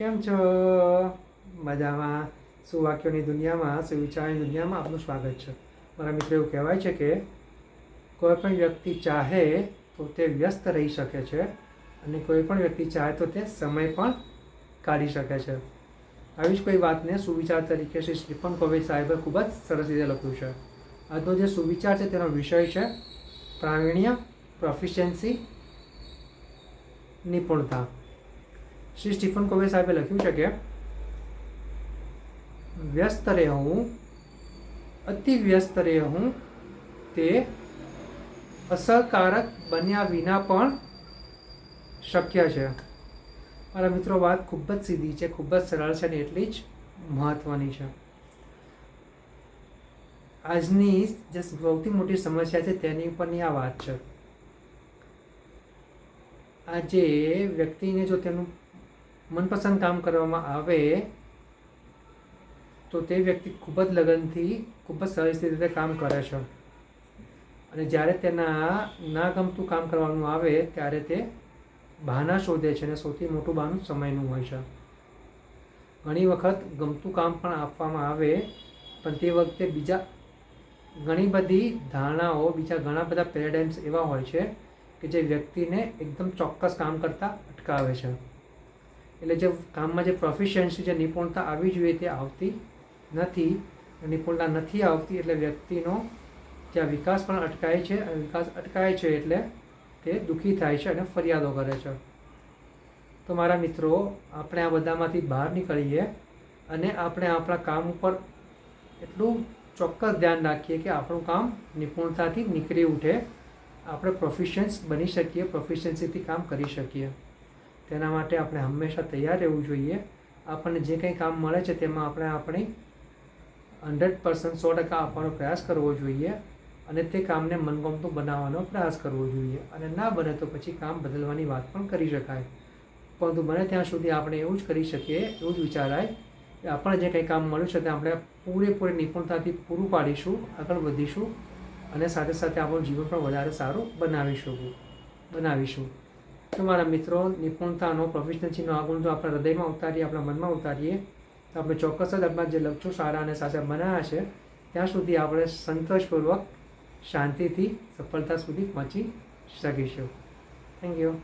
કેમ છો? મજામાં. સુવાક્યોની દુનિયામાં, સુવિચારની દુનિયામાં આપનું સ્વાગત છે. મારા મિત્રો એવું કહેવાય છે કે કોઈ પણ વ્યક્તિ ચાહે તો તે વ્યસ્ત રહી શકે છે અને કોઈ પણ વ્યક્તિ ચાહે તો તે સમય પણ કાઢી શકે છે. આવી જ કોઈ વાતને સુવિચાર તરીકે શ્રી શ્રીપન કોવિદ સાહેબે ખૂબ જ સરસ રીતે લખ્યું છે. આજનો જે સુવિચાર છે તેનો વિષય છે પ્રાવીણ્ય, પ્રોફિશિયન્સી, નિપુણતા. શ્રી સ્ટીફન કોવે સાહેબે લખ્યું છે કે, વ્યસ્ત રહેવું, અતિ વ્યસ્ત રહેવું, તે અસરકારક બન્યા વિના પણ શક્ય છે. મારા મિત્રો, વાત ખૂબ જ સીધી છે, ખૂબ જ સરળ છે અને એટલી જ મહત્ત્વની છે. આજની જે સૌથી મોટી સમસ્યા છે તેની ઉપરની આ વાત છે. આજે વ્યક્તિને જો તેનું મનપસંદ કામ કરવામાં આવે, તો તે વ્યક્તિ ખૂબ જ લગનથી ખૂબ જ સરસ રીતે કામ કરે છે. અને જ્યારે તેના ના ગમતું કામ કરવાનું આવે, ત્યારે તે બહાના શોધે છે અને સૌથી મોટું બહાનું સમયનું હોય છે. ઘણી વખત ગમતું કામ પણ આપવામાં આવે, પણ તે વખતે બીજા ઘણી બધી ધારણાઓ, બીજા ઘણા બધા પેરાડાઇમ્સ એવા હોય છે કે જે વ્યક્તિને એકદમ ચોક્કસ કામ કરતાં અટકાવે છે. એટલે જે કામમાં જે પ્રોફિશિયન્સી જે નિપુણતા આવવી જોઈએ તે આવતી નથી નિપુણતા નથી આવતી એટલે વ્યક્તિનો ત્યાં વિકાસ પણ અટકાય છે અને વિકાસ અટકાય છે એટલે તે દુઃખી થાય છે અને ફરિયાદો કરે છે. તો મારા મિત્રો, આપણે આ બધામાંથી બહાર નીકળીએ અને આપણે આપણા કામ ઉપર એટલું ચોક્કસ ધ્યાન રાખીએ કે આપણું કામ નિપુણતાથી નીકળી ઉઠે. આપણે પ્રોફિશિયન્સ બની શકીએ પ્રોફિશિયન્સીથી કામ કરી શકીએ. તેના માટે આપણે હંમેશા તૈયાર રહેવું જોઈએ. આપણને જે કંઈ કામ મળે છે તેમાં આપણે આપણી હંડ્રેડ પર્સન્ટ સો ટકા આપવાનો પ્રયાસ કરવો જોઈએ અને તે કામને મનગમતું બનાવવાનો પ્રયાસ કરવો જોઈએ. અને ના બને તો પછી કામ બદલવાની વાત પણ કરી શકાય. પરંતુ બને ત્યાં સુધી આપણે એવું જ કરી શકીએ, એવું જ વિચારાય કે આપણને જે કંઈ કામ મળ્યું છે તે આપણે પૂરેપૂરી નિપુણતાથી પૂરું પાડીશું, આગળ વધીશું અને સાથે સાથે આપણું જીવન પણ વધારે સારું બનાવી શકું, બનાવીશું. તો મારા મિત્રો નિપુણતાનો પ્રોફેશનલસીનો આ ગુણ જો આપણા હૃદયમાં ઉતારીએ આપણા મનમાં ઉતારીએ તો આપણે ચોક્કસ જ આપણા જે લક્ષ્યો સારા અને સાચા બનાવ્યા છે ત્યાં સુધી આપણે સંતોષપૂર્વક શાંતિથી સફળતા સુધી પહોંચી શકીશું થેન્ક યુ